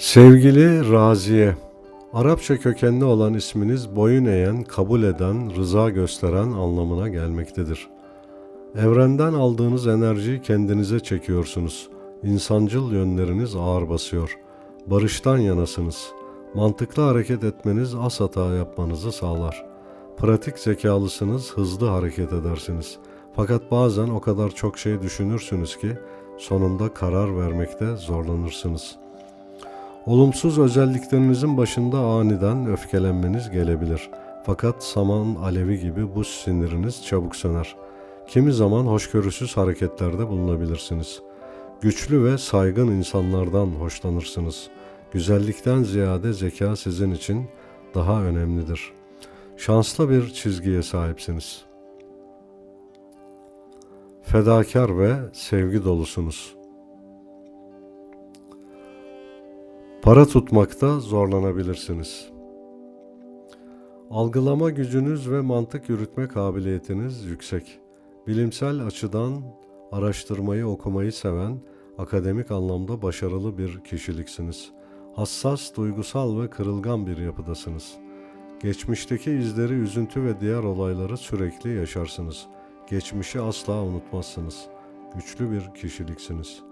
Sevgili Raziye, Arapça kökenli olan isminiz boyun eğen, kabul eden, rıza gösteren anlamına gelmektedir. Evrenden aldığınız enerjiyi kendinize çekiyorsunuz. İnsancıl yönleriniz ağır basıyor. Barıştan yanasınız. Mantıklı hareket etmeniz az hata yapmanızı sağlar. Pratik zekalısınız, hızlı hareket edersiniz. Fakat bazen o kadar çok şey düşünürsünüz ki sonunda karar vermekte zorlanırsınız. Olumsuz özelliklerinizin başında aniden öfkelenmeniz gelebilir. Fakat saman alevi gibi bu siniriniz çabuk söner. Kimi zaman hoşgörüsüz hareketlerde bulunabilirsiniz. Güçlü ve saygın insanlardan hoşlanırsınız. Güzellikten ziyade zeka sizin için daha önemlidir. Şanslı bir çizgiye sahipsiniz. Fedakar ve sevgi dolusunuz. Para tutmakta zorlanabilirsiniz. Algılama gücünüz ve mantık yürütme kabiliyetiniz yüksek. Bilimsel açıdan araştırmayı okumayı seven, akademik anlamda başarılı bir kişiliksiniz. Hassas, duygusal ve kırılgan bir yapıdasınız. Geçmişteki izleri, üzüntü ve diğer olayları sürekli yaşarsınız. Geçmişi asla unutmazsınız. Güçlü bir kişiliksiniz.''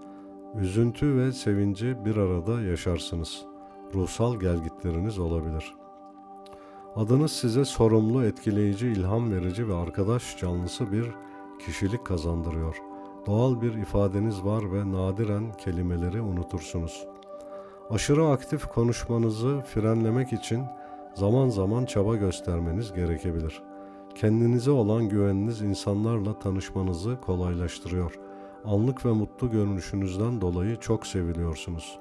Üzüntü ve sevinci bir arada yaşarsınız. Ruhsal gelgitleriniz olabilir. Adınız size sorumlu, etkileyici, ilham verici ve arkadaş canlısı bir kişilik kazandırıyor. Doğal bir ifadeniz var ve nadiren kelimeleri unutursunuz. Aşırı aktif konuşmanızı frenlemek için zaman zaman çaba göstermeniz gerekebilir. Kendinize olan güveniniz insanlarla tanışmanızı kolaylaştırıyor.'' Anlık ve mutlu görünüşünüzden dolayı çok seviliyorsunuz.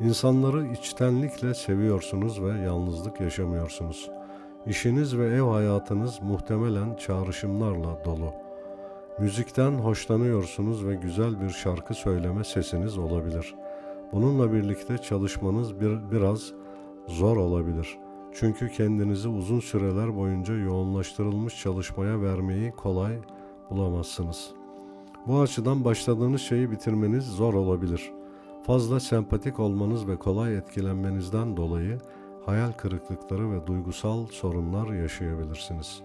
İnsanları içtenlikle seviyorsunuz ve yalnızlık yaşamıyorsunuz. İşiniz ve ev hayatınız muhtemelen çağrışımlarla dolu. Müzikten hoşlanıyorsunuz ve güzel bir şarkı söyleme sesiniz olabilir. Bununla birlikte çalışmanız bir, biraz zor olabilir. Çünkü kendinizi uzun süreler boyunca yoğunlaştırılmış çalışmaya vermeyi kolay bulamazsınız.'' Bu açıdan başladığınız şeyi bitirmeniz zor olabilir. Fazla sempatik olmanız ve kolay etkilenmenizden dolayı hayal kırıklıkları ve duygusal sorunlar yaşayabilirsiniz.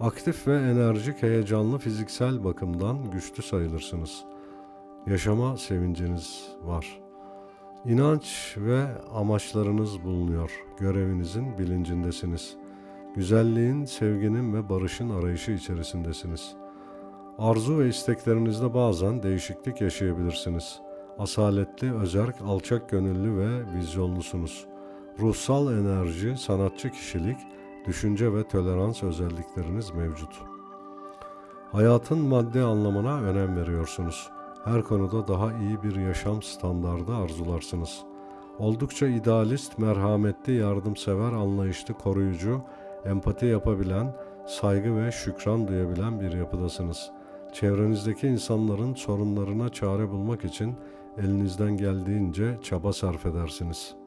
Aktif ve enerjik, heyecanlı fiziksel bakımdan güçlü sayılırsınız. Yaşama sevinciniz var. İnanç ve amaçlarınız bulunuyor. Görevinizin bilincindesiniz. Güzelliğin, sevginin ve barışın arayışı içerisindesiniz.'' Arzu ve isteklerinizde bazen değişiklik yaşayabilirsiniz. Asaletli, özerk, alçak gönüllü ve vizyonlusunuz. Ruhsal enerji, sanatçı kişilik, düşünce ve tolerans özellikleriniz mevcut. Hayatın maddi anlamına önem veriyorsunuz. Her konuda daha iyi bir yaşam standardı arzularsınız. Oldukça idealist, merhametli, yardımsever, anlayışlı, koruyucu, empati yapabilen, saygı ve şükran duyabilen bir yapıdasınız.'' Çevrenizdeki insanların sorunlarına çare bulmak için elinizden geldiğince çaba sarf edersiniz.